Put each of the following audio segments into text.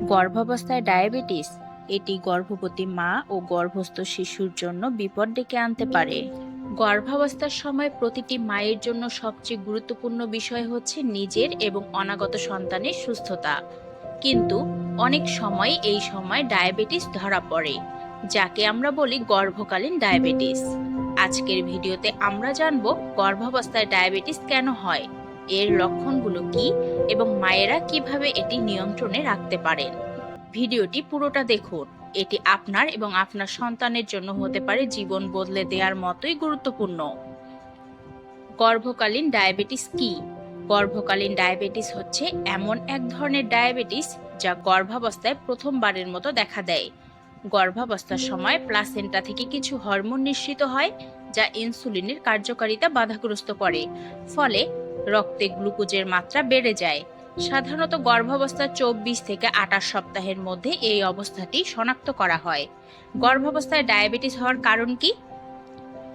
গর্ভাবস্থায় ডায়াবেটিস, এটি গর্ভবতী মা ও গর্ভস্থ শিশুর জন্য বিপদ ডেকে আনতে পারে। গর্ভাবস্থার সময় প্রতিটি মায়ের জন্য সবচেয়ে গুরুত্বপূর্ণ বিষয় হচ্ছে নিজের এবং অনাগত সন্তানের সুস্থতা। কিন্তু অনেক সময় এই সময় ডায়াবেটিস ধরা পড়ে, যাকে আমরা বলি গর্ভকালীন ডায়াবেটিস। আজকের ভিডিওতে আমরা জানব গর্ভাবস্থায় ডায়াবেটিস কেন হয়। এর লক্ষণগুলো কি এবং মায়েরা কীভাবে এটি নিয়ন্ত্রণে রাখতে পারেন? ভিডিওটি পুরোটা দেখুন। এটি আপনার এবং আপনার সন্তানের জন্য হতে পারে জীবন বদলে দেওয়ার মতোই গুরুত্বপূর্ণ। গর্ভকালীন ডায়াবেটিস কি? গর্ভকালীন ডায়াবেটিস হচ্ছে এমন এক ধরনের ডায়াবেটিস যা গর্ভাবস্থায় প্রথমবারের মতো দেখা দেয়। গর্ভাবস্থার সময় প্লাসেন্টা থেকে কিছু হরমোন নিঃসৃত হয় যা ইনসুলিনের কার্যকারিতা বাধাগ্রস্ত করে। ফলে রক্তে গ্লুকোজের মাত্রা বেড়ে যায়। সাধারণত গর্ভাবস্থার চব্বিশ থেকে আঠাশ সপ্তাহের মধ্যে এই অবস্থাটি শনাক্ত করা হয়। গর্ভাবস্থায় ডায়াবেটিস হওয়ার কারণ কি?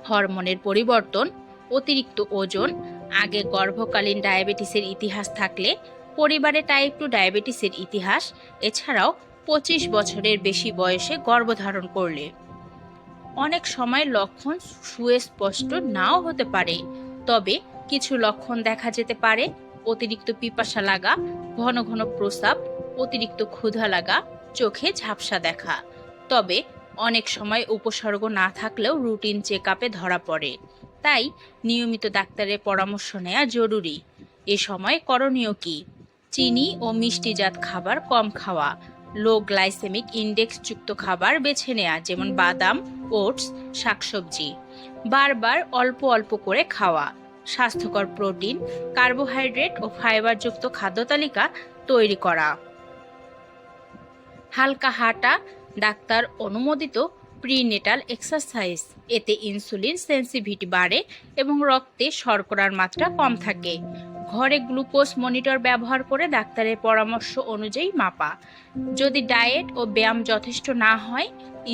হরমোনের পরিবর্তন, অতিরিক্ত ওজন, আগে গর্ভকালীন ডায়াবেটিসের ইতিহাস থাকলে, পরিবারে টাইপ টু ডায়াবেটিসের ইতিহাস, এছাড়াও পঁচিশ বছরের বেশি বয়সে গর্ভধারণ করলে। অনেক সময় লক্ষণ সুস্পষ্ট নাও হতে পারে, তবে কিছু লক্ষণ দেখা যেতে পারে। অতিরিক্ত পিপাসা লাগা, ঘন ঘন প্রস্রাব, অতিরিক্ত ক্ষুধা লাগা, চোখে ঝাপসা দেখা। তবে অনেক সময় উপসর্গ না থাকলেও রুটিন চেক ধরা পড়ে। তাই নিয়মিত ডাক্তারের পরামর্শ নেওয়া জরুরি। এ সময় করণীয় কি? চিনি ও মিষ্টিজাত খাবার কম খাওয়া। লো গ্লাইসেমিক ইন্ডেক্স যুক্ত খাবার বেছে নেওয়া যেমন বাদাম, ওটস, শাকসবজি। বারবার অল্প অল্প করে খাওয়া। স্বাস্থ্যকর প্রোটিন, কার্বোহাইড্রেট ও ফাইবারযুক্ত খাদ্য তালিকা তৈরি করা। হালকা হাঁটা, ডাক্তার অনুমোদিত প্রিনেটাল এক্সারসাইজ এতে ইনসুলিন সেন্সিভিটি বাড়ে এবং রক্তে শর্করার মাত্রা কম থাকে। ঘরে গ্লুকোজ মনিটর ব্যবহার করে ডাক্তারের পরামর্শ অনুযায়ী মাপা। যদি ডায়েট ও ব্যায়াম যথেষ্ট না হয়,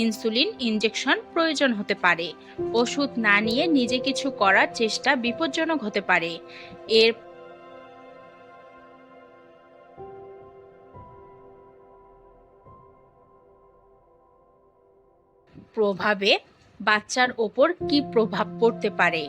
ইনসুলিন ইনজেকশন প্রয়োজন হতে পারে। ওষুধ না নিয়ে নিজে কিছু করার চেষ্টা বিপজ্জনক হতে পারে। এর প্রভাবে বাচ্চার ওপর কি প্রভাব পড়তে পারে?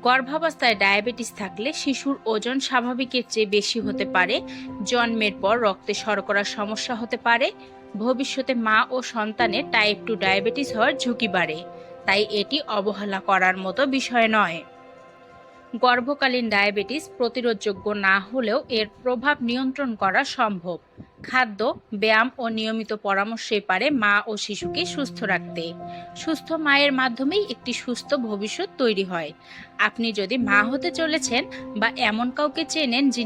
গর্ভাবস্থায় ডায়াবেটিস থাকলে শিশুর ওজন স্বাভাবিকের চেয়ে বেশি হতে পারে, জন্মের পর রক্তে শর্করার সমস্যা হতে পারে, ভবিষ্যতে মা ও সন্তানের টাইপ টু ডায়াবেটিস হওয়ার ঝুঁকি বাড়ে। তাই এটি অবহেলা করার মতো বিষয় নয়। গর্ভকালীন ডায়াবেটিস প্রতিরোধযোগ্য না হলেও এর প্রভাব নিয়ন্ত্রণ করা সম্ভব। খাদ্য, ব্যায়াম ও নিয়মিত পরামর্শে পারে মা ও শিশুকে সুস্থ রাখতে। সুস্থ মায়ের মাধ্যমেই একটি সুস্থ ভবিষ্যৎ তৈরি হয়। আপনি যদি মা হতে চলেছেন বা এমন কাউকে চেনেন যিনি